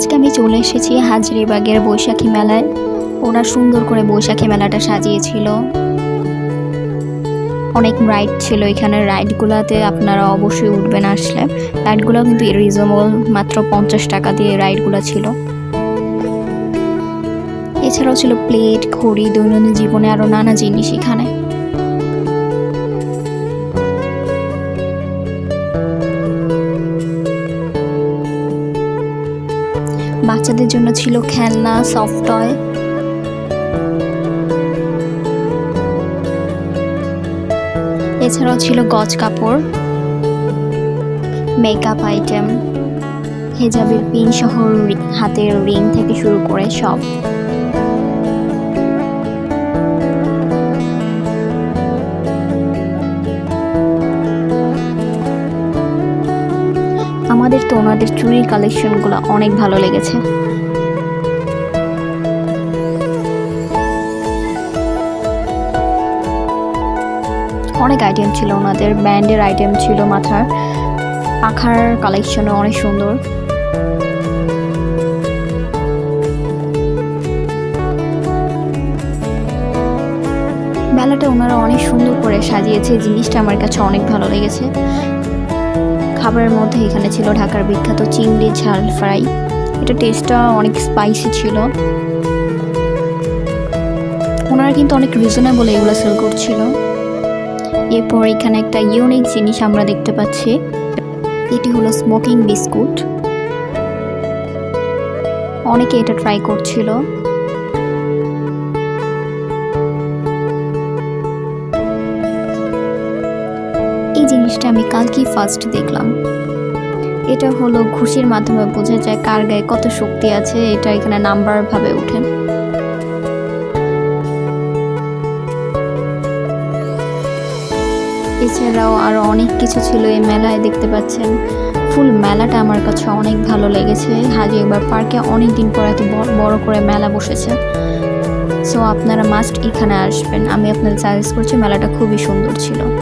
আজকে আমি চলে এসেছি হাজরিবাগের বৈশাখী মেলায়। ওরা সুন্দর করে বৈশাখী মেলাটা সাজিয়েছিল। অনেক রাইড ছিল এখানে। রাইডগুলোতে আপনারা অবশ্যই উঠবেন আসলে। রাইডগুলো কিন্তু রিজনেবল মাত্র পঞ্চাশ টাকা দিয়ে রাইডগুলো ছিল। এছাড়াও ছিল প্লেট ঘড়ি, দৈনন্দিন জীবনে আরও নানা জিনিস এখানে। বাচ্চাদের জন্য ছিল খেলনা সফট টয় এছাড়াও ছিল গজ কাপড় মেকআপ আইটেম হেজাবের পিন সহ হাতের রিং থেকে শুরু করে সব। তো ওনাদের চুরির কালেকশনগুলো অনেক ভালো লেগেছে। অনেক আইটেম ছিল ওনাদের ব্যান্ডের আইটেম ছিল মাথার। পাখার কালেকশনও অনেক সুন্দর। মেলাটা ওনারা অনেক সুন্দর করে সাজিয়েছে, জিনিসটা আমার কাছে অনেক ভালো লেগেছে। খাবারের মধ্যে এখানে ছিল ঢাকার বিখ্যাত চিংড়ি ঝাল ফ্রাই। এটা টেস্টটা অনেক স্পাইসি ছিল। ওনারা কিন্তু অনেক রিজনেবল এগুলো সেল করছিল। এরপর এখানে একটা ইউনিক জিনিস আমরা দেখতে পাচ্ছি। এটি হলো স্মোকিং বিস্কুট অনেকে এটা ট্রাই করছিল। এই জিনিসটা আমি কালকেই ফার্স্ট দেখলাম। এটা হলো ঘুষির মাধ্যমে বোঝা যায় কার গায়ে কত শক্তি আছে, এটা এখানে নাম্বার ভাবে ওঠে। এছাড়াও আরও অনেক কিছু ছিল এই মেলায় দেখতে পাচ্ছেন। ফুল মেলাটা আমার কাছে অনেক ভালো লেগেছে। হাজিরবাগ পার্কে অনেক দিন পর এত বড়- বড় করে মেলা বসেছে। সো আপনারা মাস্ট এখানে আসবেন। আমি আপনাদের সাজেস্ট করছি মেলাটা খুবই সুন্দর ছিল।